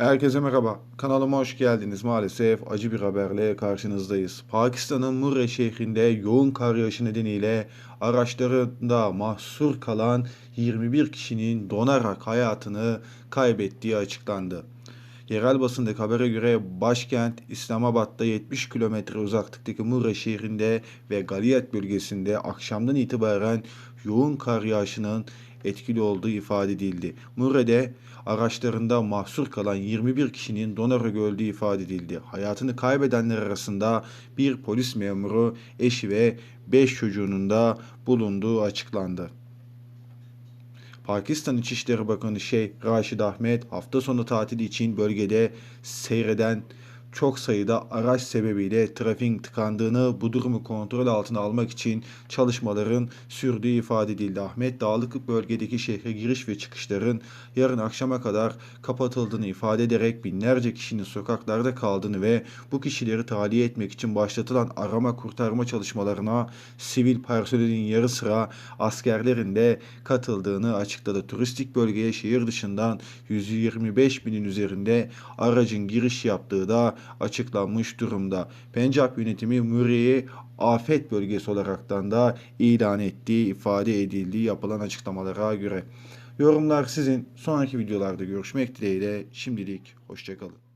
Herkese merhaba. Kanalıma hoş geldiniz. Maalesef acı bir haberle karşınızdayız. Pakistan'ın Murre şehrinde yoğun kar yağışı nedeniyle araçlarında mahsur kalan 21 kişinin donarak hayatını kaybettiği açıklandı. Yerel basındaki habere göre başkent İslamabad'da 70 kilometre uzaklıktaki Murre şehrinde ve Galiyet bölgesinde akşamdan itibaren yoğun kar yağışının etkili olduğu ifade edildi. Murre'de araçlarında mahsur kalan 21 kişinin donarak öldüğü ifade edildi. Hayatını kaybedenler arasında bir polis memuru, eşi ve 5 çocuğunun da bulunduğu açıklandı. Pakistan İçişleri Bakanı Şeyh Raşid Ahmet hafta sonu tatili için bölgede seyreden çok sayıda araç sebebiyle trafiğin tıkandığını, bu durumu kontrol altına almak için çalışmaların sürdüğü ifade edildi. Ahmet dağlık bölgedeki şehre giriş ve çıkışların yarın akşama kadar kapatıldığını ifade ederek binlerce kişinin sokaklarda kaldığını ve bu kişileri tahliye etmek için başlatılan arama kurtarma çalışmalarına sivil personelin yarı sıra askerlerin de katıldığını açıkladı. Turistik bölgeye şehir dışından 125 binin üzerinde aracın giriş yaptığı da açıklanmış durumda. Pencap yönetimi Murray'i afet bölgesi olaraktan da ilan ettiği ifade edildiği yapılan açıklamalara göre. Yorumlar sizin. Sonraki videolarda görüşmek dileğiyle. Şimdilik hoşçakalın.